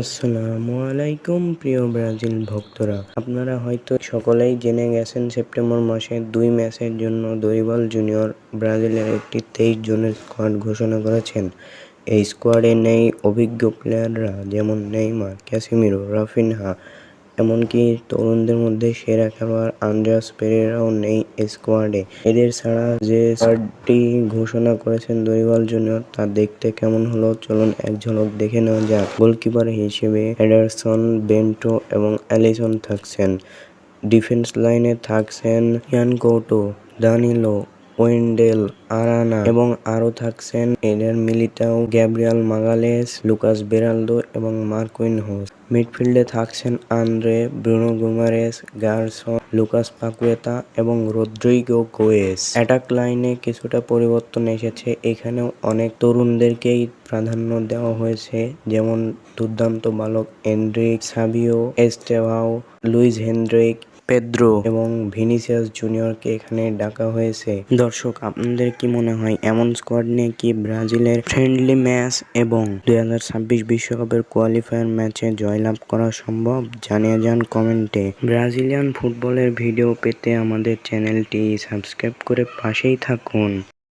আসসালামু আলাইকুম, প্রিয় ব্রাজিল ভক্তরা। আপনারা হয়তো সকলেই জেনে গেছেন, সেপ্টেম্বর মাসে দুই ম্যাচের জন্য দরিবাল জুনিয়র ব্রাজিলের একটি তেইশ জনের স্কোয়াড ঘোষণা করেছেন। এই স্কোয়াডে নেই অভিজ্ঞ প্লেয়াররা, যেমন নেইমার, ক্যাসিমিরো, রাফিনহা এমনকি তরুণদের মধ্যে সেরা খেলোয়াড় আন্দ্রেয়াস পেরেরাও নেই স্কোয়াডে। এদের ছাড়া যে স্কোয়াডটি ঘোষণা করেছেন দরিবাল জুনিয়র, তা দেখতে কেমন হলো? চলুন এক ঝলক দেখে নেওয়া যাক। গোলকিপার হিসেবে এডারসন, বেন্টো এবং অ্যালিসন থাকছেন। ডিফেন্স লাইনে থাকছেন ইয়ান কৌটো, দানিলো ওয়েন্ডেল আরানা এবং আরও থাকছেন Eder Militao Gabriel Magalhaes, Lucas Beraldo এবং মার্কুইন হোস মিডফিল্ডে থাকছেন Andre, Bruno Guimaraes, Gerson, Lucas Paqueta এবং রদ্রিগো গোয়েস অ্যাটাক লাইনে কিছুটা পরিবর্তন এসেছে। এখানেও অনেক তরুণদেরকেই প্রাধান্য দেওয়া হয়েছে, যেমন দুর্দান্ত বালক Endrick Savio, Estevao, Luiz Henrique Pedro এবং ভিনিসিয়াস জুনিয়রকে এখানে ডাকা হয়েছে। দর্শক, আপনাদের কি মনে হয়, এমন স্কোয়াড নিয়ে কি ব্রাজিলের ফ্রেন্ডলি ম্যাচ এবং দুই বিশ্বকাপের কোয়ালিফায়ার ম্যাচে জয়লাভ করা সম্ভব? জানিয়ে যান কমেন্টে। ব্রাজিলিয়ান ফুটবলের ভিডিও পেতে আমাদের চ্যানেলটি সাবস্ক্রাইব করে পাশেই থাকুন।